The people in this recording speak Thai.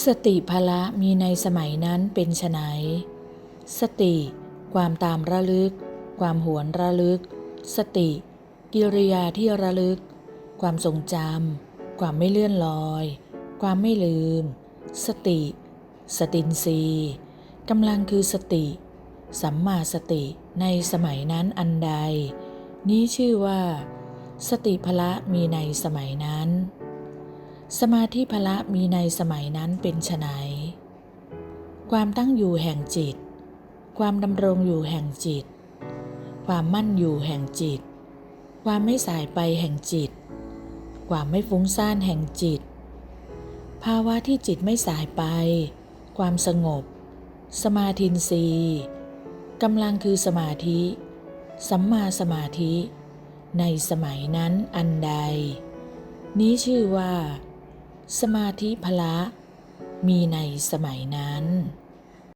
สติพละมีในสมัยนั้นเป็นไฉนสติ ความตามระลึก ความหวนระลึก สติ กิริยาที่ระลึก ความทรงจำความไม่เลื่อนลอย ความไม่ลืม สติ สตินรีกำลังคือสติ สัมมาสติในสมัยนั้นอันใด นี้ชื่อว่า สติพละมีในสมัยนั้น สมาธิพละมีในสมัยนั้นเป็นไฉนความตั้งอยู่แห่งจิต ความดำรงอยู่แห่งจิต ความมั่นอยู่แห่งจิต ความไม่สายไปแห่งจิต ความไม่ฟุ้งซ่านแห่งจิต ภาวะที่จิตไม่สายไป ความสงบ สมาธินรีกำลังคือสมาธิ สัมมาสมาธิ ในสมัยนั้นอันใด นี้ชื่อว่า สมาธิพละมีในสมัยนั้น